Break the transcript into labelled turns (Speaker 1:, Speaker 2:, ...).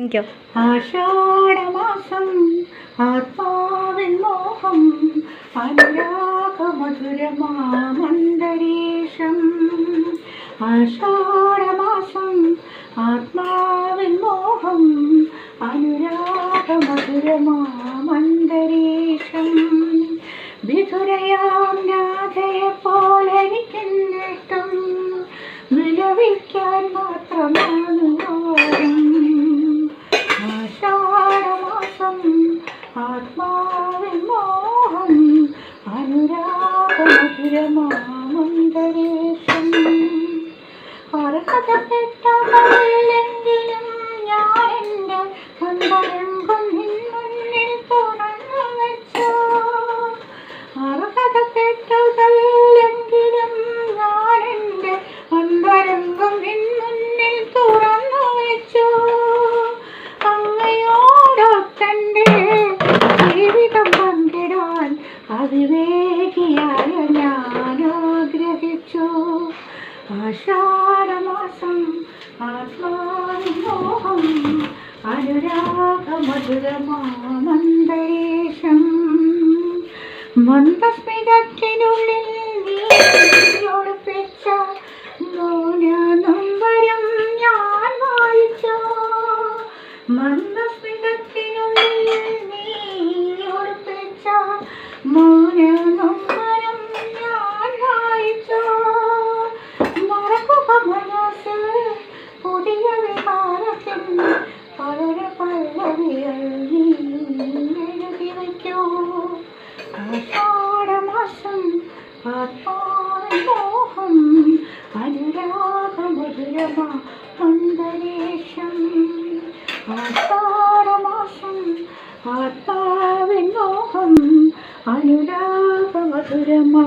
Speaker 1: എനിക്കോ
Speaker 2: ആഷാഢമാസം ആത്മാവിൻ മോഹം അനുരാഗമധുരമാമന്തരീഷം ആഷാഢമാസം ആത്മാവിൻ മോഹം അനുരാഗമധുരമാമന്തരീഷം വിധുരയാം രാധയെ പോലെനിക്കെന്നിഷ്ടം വിലപിക്കാൻ മാത്രമാണ് ആത്മാവിൻ മോഹം അനുരാഗമധുരമാമന്ദരേശം അർഹതപ്പെട്ടവരില്ലെങ്കിലും ഞാൻ എന്റെ കണ്ടരങ്കം അവിവേകിയായ ഞാനാഗ്രഹിച്ചു. ആഷാഢമാസം ആത്മാവിമോഹം അനുരാഗമധുരമാമന്തരീക്ഷം മന്ദസ്മിതത്തിനുള്ളിൽ ആഷാഢമാസം ആത്മാവിൻ മോഹം അനുരാഗമധുരമാ അന്തരീക്ഷം. ആഷാഢമാസം ആത്മാവിൻ മോഹം അനുരാഗമധുരമാ